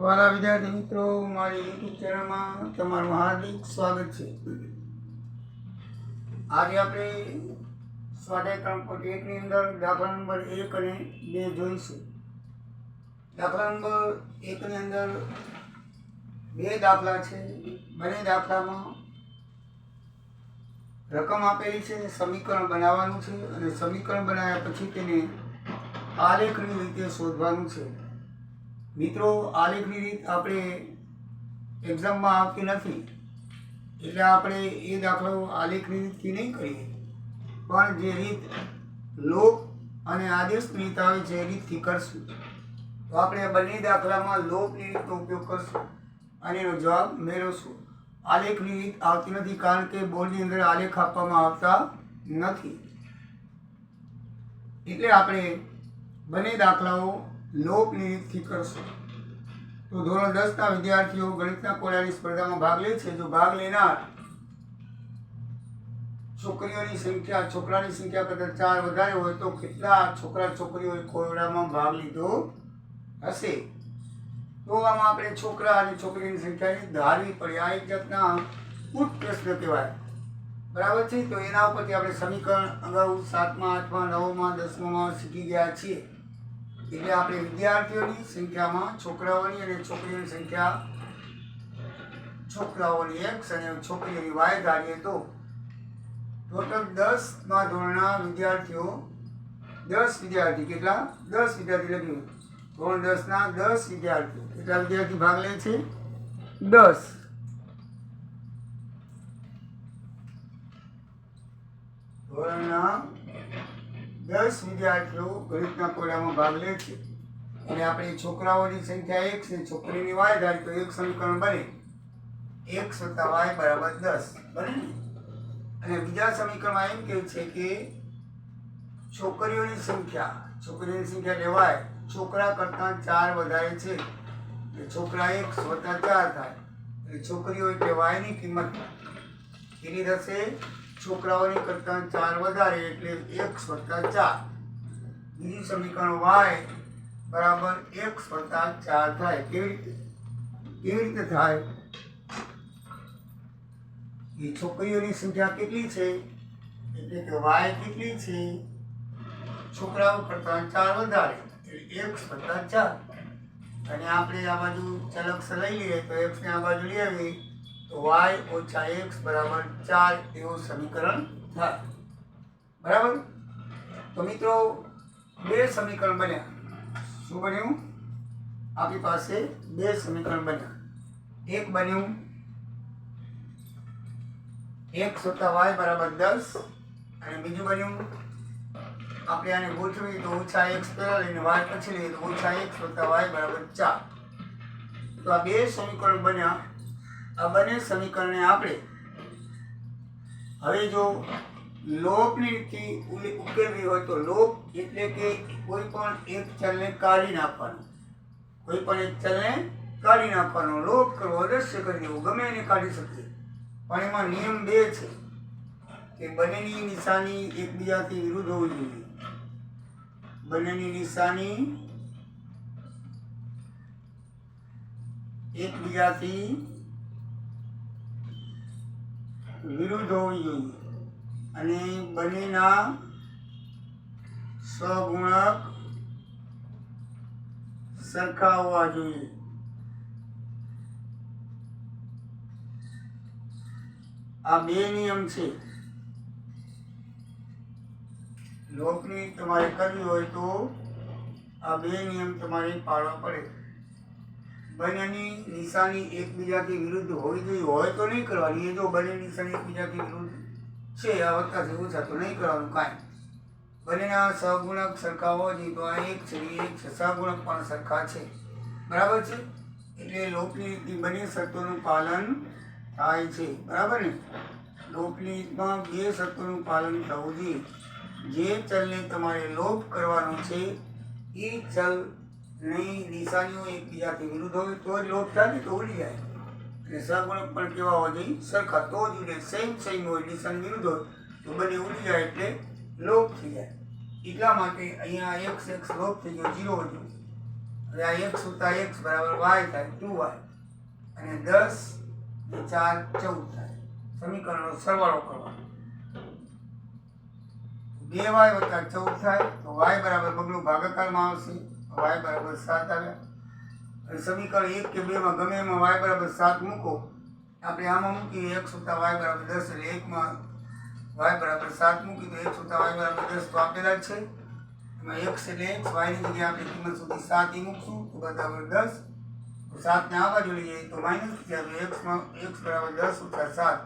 વાલા વિદ્યાર્થી મિત્રો, મારી યુટ્યુબ ચેનલમાં તમારું હાર્દિક સ્વાગત છે. આજે આપણે સ્વાધ્યાય ત્રણ પોઈન્ટ એકની અંદર દાખલા નંબર એક અને બે જોઈશું. દાખલા નંબર એકની અંદર બે દાખલા છે. બંને દાખલામાં રકમ આપેલી છે, સમીકરણ બનાવવાનું છે અને સમીકરણ બનાવ્યા પછી તેને આલેખની રીતે શોધવાનું છે. મિત્રો આલેખની રીત આપણે એક્ઝામમાં આવતી નથી. એટલે આપણે એ દાખલો આલેખની રીતથી નહીં કરીએ. પણ જે રીત લોક અને આદેશની રીત આવે છે રીતથી કરશું. તો આપણે બંને દાખલામાં લોકની રીતનો ઉપયોગ કરશું અને એનો જવાબ મેળવશું. આલેખની રીત આવતી નથી કારણ કે બોર્ડની અંદર આલેખ આપવામાં આવતા નથી. એટલે આપણે બંને દાખલાઓ લોકની રીતથી કરશું. તો ધોરણ દસના વિદ્યાર્થીઓ ગણિતના કોળાની સ્પર્ધામાં ભાગ લે છે. જો ભાગ લેનાર છોકરીઓની સંખ્યા, છોકરાની સંખ્યા કરતાં ચાર વધારે હોય તો કેટલા છોકરા છોકરીઓએ કોરડામાં ભાગ લીધો હશે? તો આમાં આપણે છોકરા અને છોકરીની સંખ્યાની ધારવી પડે. આ એક જાતના કૂટ પ્રશ્ન કહેવાય. બરાબર છે? તો એના ઉપરથી આપણે સમીકરણ અગાઉ સાતમા, આઠમા, નવમાં, દસમામાં શીખી ગયા છીએ. એટલે આપણે વિદ્યાર્થીઓની સંખ્યામાં છોકરાઓની અને છોકરીઓની સંખ્યા છોકરાઓની એક્સ અને છોકરીઓની વાય ધારીએ તો ટોટલ દસમાં ધોરણના વિદ્યાર્થીઓ, દસ વિદ્યાર્થી કેટલા? દસ વિદ્યાર્થી લખ્યું. ધોરણ દસના દસ વિદ્યાર્થીઓ. કેટલા વિદ્યાર્થી ભાગ લે છે? દસ. ધોરણના દસ વિદ્યાર્થીઓ ગણિતના કોડામાં ભાગ લે છે. અને આપણી છોકરાઓની સંખ્યા એક છે. છોકરીની વાય ધારી તો એક સમીકરણ બને. એક સત્તા વાય બરાબર દસ. બને અને બીજા સમીકરણમાં એમ કહે છે કે છોકરીઓની સંખ્યા છોકરીઓની સંખ્યા લેવાય, છોકરા કરતાં ચાર વધારે છે. છોકરા એક સ્વતા ચાર થાય. એટલે છોકરીઓ એટલે વાયની કિંમત. એની થશે છોકરાઓની કરતાં ચાર વધારે એટલે એક વત્તા ચાર. બીજું સમીકરણ વાય બરાબર એક વત્તા ચાર થાય. કેવી રીતે? કેવી રીતે થાય? એ છોકરીઓની સંખ્યા કેટલી છે? એટલે કે વાય કેટલી છે? છોકરાઓ કરતાં ચાર વધારે એટલે એક વત્તા ચાર. અને આપણે આ બાજુ ચલક્ષ લઈ લઈએ તો એક્સને આ બાજુ લઈ આવીએ. તો વાય ઓછા એક્સ બરાબર ચાર એવું સમીકરણ થાય. બરાબર? તો મિત્રો, બે સમીકરણ બન્યા. શું બન્યું? આપણી પાસે બે સમીકરણ બન્યા. એક બન્યું. એક વત્તા વાય બરાબર દસ. અને બીજું બન્યું. આપણે આને ગોઠવીએ તો ઓછા એક્સ પહેલાં લઈને વાય પછી લઈએ તો ઓછા એક્સ વત્તા વાય બરાબર ચાર. તો આ બે સમીકરણ બન્યા. આ બંને સમીકરણને આપણે હવે જો લોપની રીતથી ઉકેલવી હોય તો લોપ એટલે કે કોઈ પણ એક ચલને કાઢી નાખવાનું. કોઈ પણ એક ચલને કાઢી નાખવાનો. લોપ કરવો અદશ્ય કરી દેવો ગમે એને કાઢી શકીએ. પણ એમાં નિયમ બે છે કે બંનેની નિશાની એકબીજાથી વિરુદ્ધ હોવી જોઈએ. બંનેની નિશાની એકબીજાથી વિરુદ્ધ હોવી જોઈએ અને બંનેના સગુણક સરખા હોવા જોઈએ. આ બે નિયમ છે. લોકની તમારે કરવી હોય તો આ બે નિયમ તમારે પાળવા પડે. બંનેની નિશાની એકબીજાથી વિરુદ્ધ હોવી જોઈએ. હોય તો નહીં કરવાની. એ જો બંને નિશાની એકબીજાથી વિરુદ્ધ છે આ વત્તાથી ઓછા તો નહીં કરવાનું કાંઈ. બંનેના સહગુણક સરખા હોવા જોઈએ તો આ એક છે એક છે. સહગુણક પણ સરખા છે. બરાબર છે? એટલે લોકની રીતની બંને શરતોનું પાલન થાય છે. બરાબર ને? લોકની રીતમાં બે શરતોનું પાલન થવું જોઈએ. જે ચલને તમારે લોપ કરવાનો છે એ ચલની નિશાનીઓ એકબીજાથી વિરુદ્ધ હોય તો જ લોપ થાય ને તો ઉડી જાય. અને સગુણ પણ કેવા હોવા જોઈએ સરખા તો જ ઉડે. સેમ સેમ હોય, નિશાન વિરુદ્ધ હોય, તો બંને ઉડી જાય એટલે લોપ થઈ જાય. એટલા માટે અહીંયા એક્સ એક્સ લોપ થઈ ગયો જીરો વધ્યો હવે આ એક્સ ઉતા એક્સ બરાબર વાય થાય ટુ વાય અને દસ ચાર ચૌદ થાય. સમીકરણનો સરવાળો કરવાનો. બે વાય વત્તા ચૌદ થાય, તો વાય બરાબર બગલું ભાગાકારમાં આવશે. વાય બરાબર સાત આવે અને સમીકરણ એક કે બેમાં ગમે એમાં વાય બરાબર સાત મૂકો. આપણે આમાં મૂકીએ એક સુતા વાય બરાબર દસ એટલે એકમાં વાય બરાબર સાત મૂકી તો એક સુતા વાય બરાબર દસ તો આપેલા જ છે. એમાં એક્સ એટલે એક્સ વાયની જગ્યાએ આપણે કિંમત સુધી સાત એ મૂકશું, તો બરાબર દસ. સાતને આ બાજુ લઈએ, તો માઇનસ થયા તો એક્સમાં એક્સ બરાબર દસ ઓછા સાત.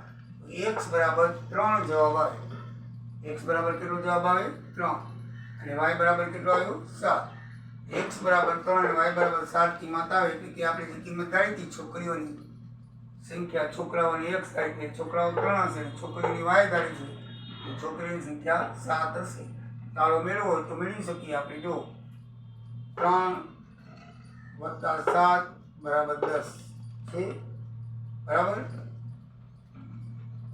એક્સ બરાબર ત્રણ જવાબ આવે. એક્સ બરાબર કેટલો જવાબ આવે? ત્રણ. અને વાય બરાબર કેટલો આવ્યો? સાત. એક્સ બરાબર ત્રણ અને વાય બરાબર સાત કિંમત આવે એટલે કે આપણે જે કિંમત કાઢી હતી છોકરીઓની સંખ્યા છોકરાઓની એક્સ થાય એટલે છોકરાઓ ત્રણ હશે છોકરીઓની વાય કાઢી છે, તો છોકરીઓની સંખ્યા સાત હશે. તાળો મેળવો હોય તો મેળવી શકીએ આપણે જો ત્રણ વત્તા સાત બરાબર દસ, છે? બરાબર?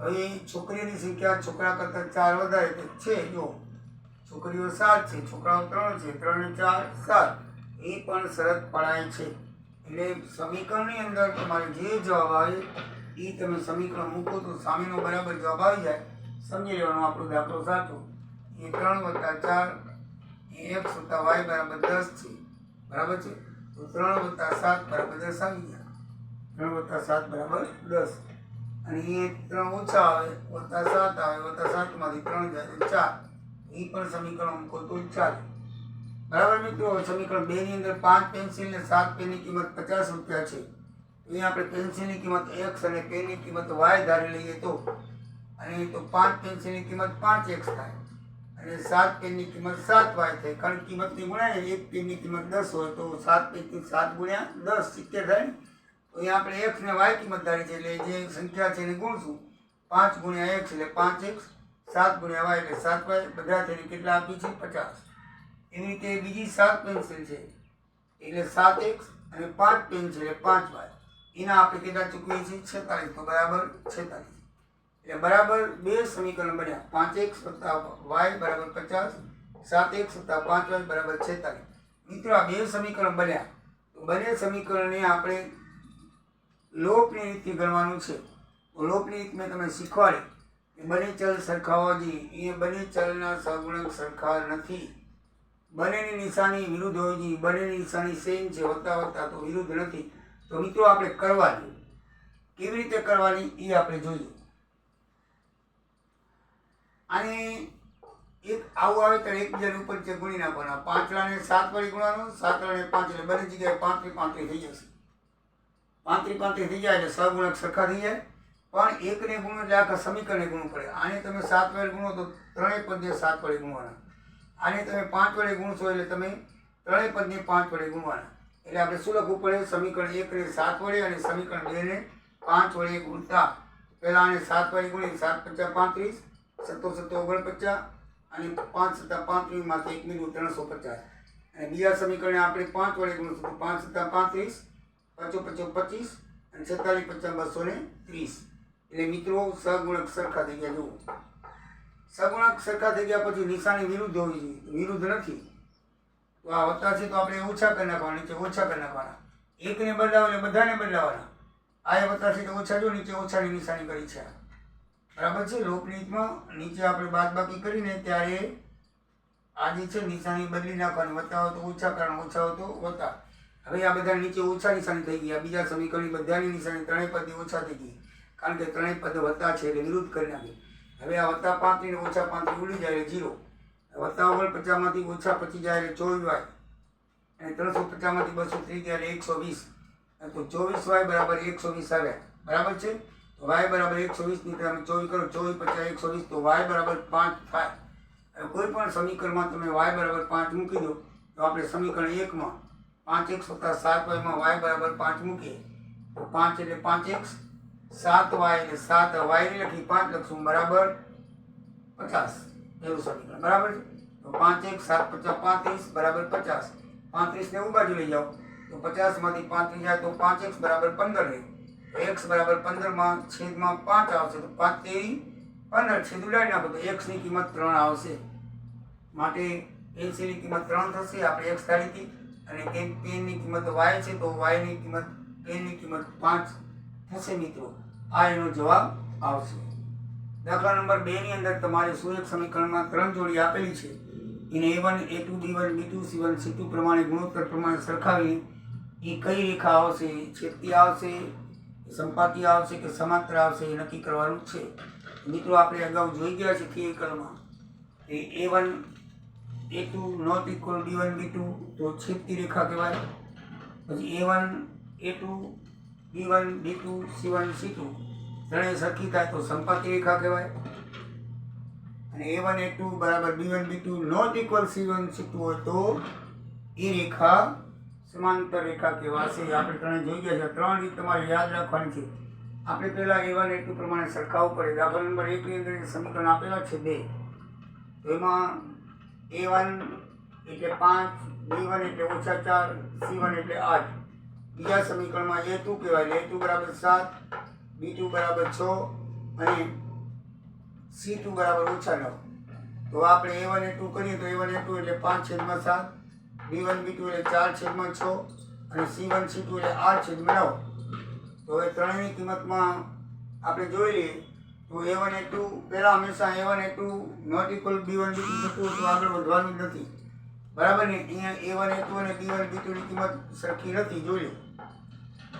હવે છોકરીઓની સંખ્યા છોકરા કરતાં ચાર વધારે છે જો છોકરીઓ સાત છે, છોકરાઓ ત્રણ છે, ત્રણ ચાર સાત. એ પણ શરત પડાય છે. એટલે સમીકરણની અંદર તમારે જે જવાબ આવે એ તમે સમીકરણ મૂકો તો સામેનો બરાબર જવાબ આવી જાય. સમજી લેવાનો આપણો દાખલો સાચો. એ ત્રણ વત્તા ચાર એ એક્સ વત્તા વાય બરાબર દસ છે. બરાબર છે? તો ત્રણ વત્તા સાત બરાબર દસ આવી ગયા. ત્રણ વત્તા સાત બરાબર દસ. અને એ ત્રણ ઓછા આવે, વત્તા સાત આવે, વત્તા સાતમાંથી ત્રણ જાય ચાર. એ પણ સમીકરણ મૂકો તો ચાલે. બરાબર મિત્રો? સમીકરણ બે ની અંદર પાંચ પેન્સિલ ને સાત પેનની કિંમત પચાસ રૂપિયા છે. એ આપણે પેન્સિલની કિંમત એક્સ અને પેનની કિંમત વાય ધારી લઈએ તો? અને તો પાંચ પેન્સિલની કિંમત પાંચ એક્સ થાય. અને સાત પેનની કિંમત સાત વાય થાય. કારણ કિંમતની ગુણાય એક પેનની કિંમત દસ હોય તો સાત પેનની સાત ગુણ્યા દસ, સિત્તેર થાય તો અહીંયા આપણે એક્સ ને વાય કિંમત ધારી છે એટલે જે સંખ્યા છે એને ગુણશું. પાંચ ગુણ્યા એક્સ એટલે પાંચ એક્સ સાત ગુણ્યા વાય એટલે સાત વાય, બધા થઈને કેટલા આપી છે? પચાસ. એવી રીતે બીજી સાત પેન્સિલ છે. એટલે સાત એક્સ અને પાંચ પેન છે એટલે પાંચ વાય. એના આપણે કેટલા ચૂકવીએ છીએ? છેતાલીસ તો બરાબર છેતાલીસ એટલે બરાબર બે સમીકરણ બન્યા. પાંચ એક્સ વત્તા વાય બરાબર પચાસ, સાત એક્સ વત્તા પાંચ વાય બરાબર છેતાલીસ મિત્રો, આ બે સમીકરણ બન્યા. તો બંને સમીકરણને આપણે લોપની રીતથી ગણવાનું છે. લોપની રીત મેં તમને શીખવાડી. બંને ચલ સરખા હોવા જોઈએ એ બંને ચલના સગુણક સરખા નથી. બંનેની નિશાની વિરુદ્ધ જોઈએ બંનેની નિશાની સેમ છે, હોતા હોતા તો વિરુદ્ધ નથી. તો મિત્રો આપણે કરવાની કેવી રીતે કરવાની? એ આપણે જોઈએ અને એક આવું આવે ત્યારે એકબીજાની ઉપર છે ગુણી નાખવાના. પાંચડાને સાત વળી ગુણવાનું સાતડાને પાંચ એટલે બંને જગ્યાએ પાંત્રી પાંત્રી થઈ જશે. પાંત્રી પાંત્રી થઈ જાય એટલે સગુણક સરખા થઈ જાય. પણ એકને ગુણો એટલે આખા સમીકરણે ગુણો પડે. આને તમે સાત વડે ગુણો તો ત્રણેય પદને સાત વડે ગુણવાના. આને તમે પાંચ વડે ગુણશો એટલે તમે ત્રણેય પદને પાંચ વડે ગુણવાના. એટલે આપણે શું લખવું પડે? સમીકરણ એકને સાત વડે અને સમીકરણ બેને પાંચ વડે ગુણતા. પહેલાં આને સાત વડે ગુણી સાત પચાસ પાંત્રીસ સત્તો સત્તો ઓગણપચાસ અને પાંચ સત્તા પાંત્રીસમાંથી એક મિનિટ ત્રણસો પચાસ. અને બીજા સમીકરણે આપણે પાંચ વડે ગુણીશું પાંચ સત્તા પાંત્રીસ પચો પચો પચીસ અને છેતાલીસ પચાસ બસો ને ત્રીસ. એટલે મિત્રો, સગુણક સરખા થઈ ગયા, જુઓ. સગુણક સરખા થઈ ગયા પછી નિશાની વિરુદ્ધ હોવી જોઈએ વિરુદ્ધ નથી. તો આ વત્તા છે તો આપણે ઓછા કરી નાખવાના, નીચે ઓછા કરી નાખવાના. એકને બદલાવે બધાને બદલાવાના. આ એ વત્તા છે તો ઓછા જો, નીચે ઓછાની નિશાની કરી છે. બરાબર છે? લોકનીતમાં નીચે આપણે બાદ બાકી કરીને ત્યારે આ જે છે નિશાની બદલી નાખવાની. વત્તા હોય તો ઓછા કારણ ઓછા હોય તો વત્તા. હવે આ બધા નીચે ઓછા નિશાની થઈ ગયા. બીજા સમીકરણની બધાની નિશાની ત્રણેય પદની ઓછા થઈ ગઈ. કારણ કે ત્રણેય પદ વત્તા છે એટલે વિરુદ્ધ કરી નાખી. હવે આ વત્તા પાંત્રીસ ને ઓછા પાંત્રી ઉડી જાય એટલે જીરો. વત્તા ઓગણ પચાસમાંથી ઓછા પચી જાય એટલે ચોવીસ વાય. અને ત્રણસો પચાસમાંથી બસો ત્રીસ ગયા એટલે એકસો વીસ. તો ચોવીસ વાય બરાબર એકસો વીસ આવ્યા. બરાબર છે? તો વાય બરાબર એકસો વીસની તમે ચોવીસ કરો, ચોવીસ પચાસ એકસો વીસ, તો વાય બરાબર પાંચ થાય. કોઈ પણ સમીકરણમાં તમે વાય બરાબર પાંચ મૂકી દો, તો આપણે સમીકરણ એકમાં પાંચ એક સત્તા સાત વાયમાં વાય બરાબર પાંચ મૂકીએ. તો પાંચ એટલે પાંચ એક્સ સાત વાય ને સાત વાયને લખી પાંચ લખશું, બરાબર? પચાસ. એવું સમીકરણ બરાબર છે? તો પાંચ એક, સાત પચાસ, પાંત્રીસ, બરાબર પચાસ. પાંત્રીસને હું બાજુ લઈ જાઓ તો પચાસમાંથી પાંત્રીસ જાય તો પાંચ એક્સ બરાબર પંદર રહે. તો એક્સ બરાબર પંદરમાં છેદમાં પાંચ આવશે, તો પાંચ તેરી પંદર. છેદ ઉડાડી નાખો તો એક્સની કિંમત ત્રણ આવશે. માટે એસીની કિંમત ત્રણ થશે, આપણે એક્સ કાઢી હતી. અને પેનની કિંમત વાય છે, તો વાયની કિંમત પેનની કિંમત પાંચ. થશે મિત્રો. આ એનો જવાબ આવશે. દાખલા નંબર બે ની અંદર તમારે સુરેખ સમીકરણમાં ત્રણ જોડી આપેલી છે. એને A one A two B one B two C one C two પ્રમાણે ગુણોત્તર પ્રમાણે સરખાવી એ કઈ રેખા આવશે? છેદતી આવશે સંપાતી આવશે કે સમાંતર આવશે એ નક્કી કરવાનું છે. મિત્રો, આપણે અગાઉ જોઈ ગયા છે થિયરિકલમાં એ A one A two not equal B one B two તો છેદતી રેખા કહેવાય. પછી A one A two B one, B two, C one, C two. ત્રણેય સરખી થાય તો સંપાતી રેખા કહેવાય. અને એ વન, એ ટુ બરાબર B one, B two not equal C one, C two હોય તો એ રેખા સમાંતર રેખા કહેવાશે. આપણે ત્રણે જોઈ ગયા છે. ત્રણ રીત તમારે યાદ રાખવાની છે. આપણે પહેલાં એ વન, એ ટુ પ્રમાણે સરખાવવું પડે દાખલા નંબર એકની અંદર સમીકરણ આપેલા છે બે. એમાં એ વન એટલે પાંચ, બી વન એટલે ઓછા ચાર, સી વન એટલે આઠ. બીજા સમીકરણમાં એ ટુ કહેવાય? ટુ બરાબર સાત, બી ટુ બરાબર છ અને સી ટુ બરાબર ઓછા નવ. તો આપણે એ વન એ ટુ કરીએ તો એ વન એ ટુ એટલે પાંચ છેદમાં સાત, બી વન બી ટુ એટલે ચાર છેદમાં છ અને સી વન સી ટુ એટલે આઠ છેદમાં નવ. તો હવે ત્રણેયની કિંમતમાં આપણે જોઈ લઈએ તો એ વન એ ટુ પહેલાં હંમેશા A one A two not equal B one B two થતું તો આગળ વધવાનું નથી. બરાબર ને? અહીંયા એ વન, એ ટુ અને બી વન, બી ટુની કિંમત સરખી નથી, જોઈ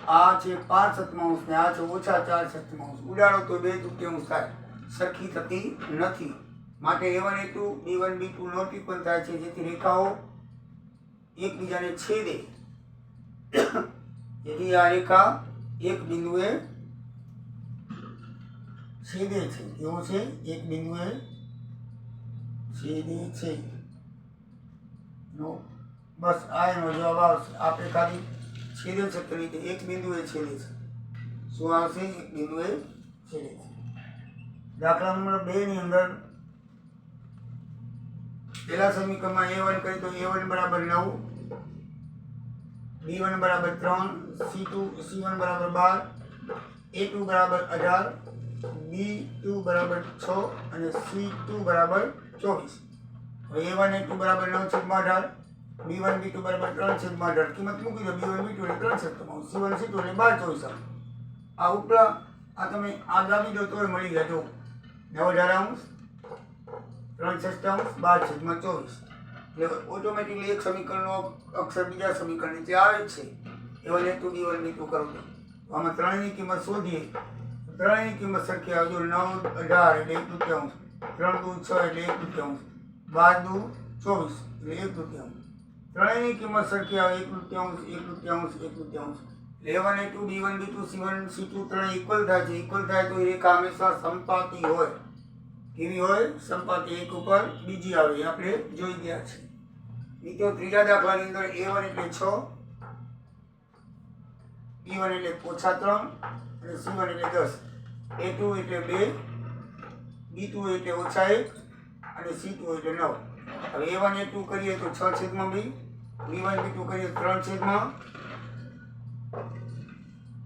આ છે પાંચ સત્તાંશ ને આ છે ઓછા ચાર સત્તાંશ ઉડાડો તો બે તૃતીયાંશ થાય. સરખી થતી નથી. માટે A one, A two, B one, B two not equal થાય છે. જેથી રેખાઓ એકબીજાને છેદે. જેથી આ રેખા એક બિંદુએ છેદે છે. કેવું છે? એક બિંદુએ છેદે છે. બસ આ એનો જવાબ આવશે આપણે ખાલી છેદે છે કેવી રીતે એક બિંદુએ છેદે છે. શું આવશે એક બિંદુએ છેદે છે. દાખલા નંબર બે ની અંદર પહેલા સમીકરણમાં એ વન કરી તો એ વન બરાબર નવ, બી વન બરાબર ત્રણ, સી ટુ, સી વન બરાબર બાર, એ ટુ બરાબર અઢાર, બી ટુ બરાબર છ અને સી ટુ બરાબર ચોવીસ. એ વન એ ટુ બરાબર નવ છેદમાં અઢાર બી વન બી ટુ બરાબર ત્રણ છેદમાં અઢાર. કિંમત મૂકી દો બી વન બી ટુ એટલે ત્રણ છેદમાં સી વન સી ટુ એટલે બાર ચોવીસ આ ઉપલા, આ તમે આ દાબી દો તોય મળી જાય. જો, નવ અઢાર અંશ ત્રણ સત્તાવન બાર છેદમાં ચોવીસ. એટલે ઓટોમેટિકલી એક સમીકરણનો અક્ષર બીજા સમીકરણ નીચે આવે છે. A one A two B one B two કરો તો. તો આમાં ત્રણની કિંમત શોધીએ. ત્રણની કિંમત સરખી આવજો નવ, અઢાર એટલે એક તૃતીયાંશ. ત્રણ, દુ, છ એટલે એક તૃતીયાંશ. બાર દુ ચોવીસ, એટલે એક તૃતીયાંશ ત્રણેયની કિંમત સરખી આવે, એક તૃતીયાંશ એક તૃતીયાંશ એક તૃતીયાંશ એટલે one A two B one, B two, C one, C two ત્રણ ઇક્વલ થાય છે. ઇક્વલ થાય તો એક હંમેશા સંપાતી હોય. કેવી હોય? સંપાતી. એક ઉપર બીજી આવે. એ આપણે જોઈ ગયા છે બીજો ત્રીજા દાખલાની અંદર એ વન એટલે છ બી વન એટલે ઓછા ત્રણ, અને સી વન એટલે દસ. એ ટુ એટલે બે બી ટુ એટલે ઓછા એક અને સી ટુ એટલે નવ. હવે એ વન એ ટુ કરીએ તો છ છેદમાં બી. બી વન બી ટુ કરીએ ત્રણ છેદમાં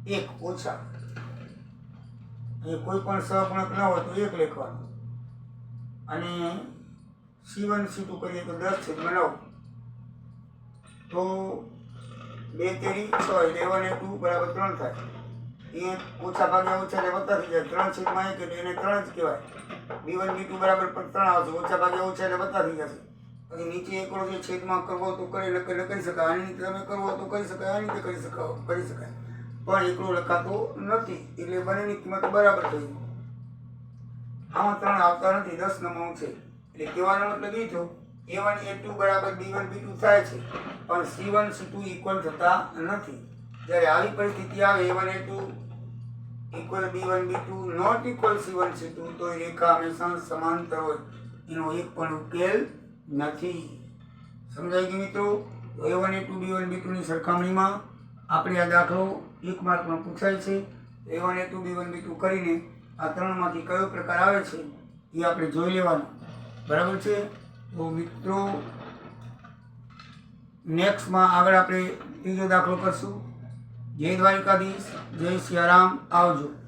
એક ઓછા. એ કોઈ પણ સહગુણક ન હોય તો એક લેખવાનું. અને સી વન સી ટુ કરીએ તો દસ છેદમાં નવ. તો બે તેરી છ એટલે વન એ ટુ બરાબર ત્રણ થાય. એ ઓછા ભાગે ઓછા એટલે વત્તા થઈ જાય. ત્રણ છેદમાં એક એટલે એને ત્રણ જ કહેવાય. બી વન બી ટુ બરાબર ત્રણ આવશે ઓછા ભાગે ઓછા એટલે વત્તા થઈ જશે. પછી નીચે એકડો જે છેદમાં કરવો તો કરી, ન કરી શકાય. આની રીતે તમે કરવો તો કરી શકાય, આની રીતે કરી શકાય કરી શકાય. પણ એકડો લખાતો નથી, એટલે બંનેની કિંમત બરાબર થઈ આમાં ત્રણ આવતા નથી, દસ નમો છે. એટલે કહેવાનો મતલબ એ થયો એ વન એ ટુ બરાબર બી વન બી ટુ થાય છે, પણ C one C two equal થતા નથી. જ્યારે આવી પરિસ્થિતિ આવે A one A two equal B one B two not equal C one C two તો રેખા હંમેશા સમાંતર હોય. એનો એક પણ ઉકેલ નથી. સમજાય ગયું મિત્રો? A one A two B one B ટુની સરખામણીમાં આપણે આ દાખલો એક માર્કમાં પૂછાય છે. A one A two B one B two કરીને આ ત્રણમાંથી કયો પ્રકાર આવે છે એ આપણે જોઈ લેવાનું. બરાબર છે? તો મિત્રો નેક્સ્ટમાં આગળ આપણે ત્રીજો દાખલો કરશું. જય દ્વારિકાધીશ જય સિયારામ. આવજો.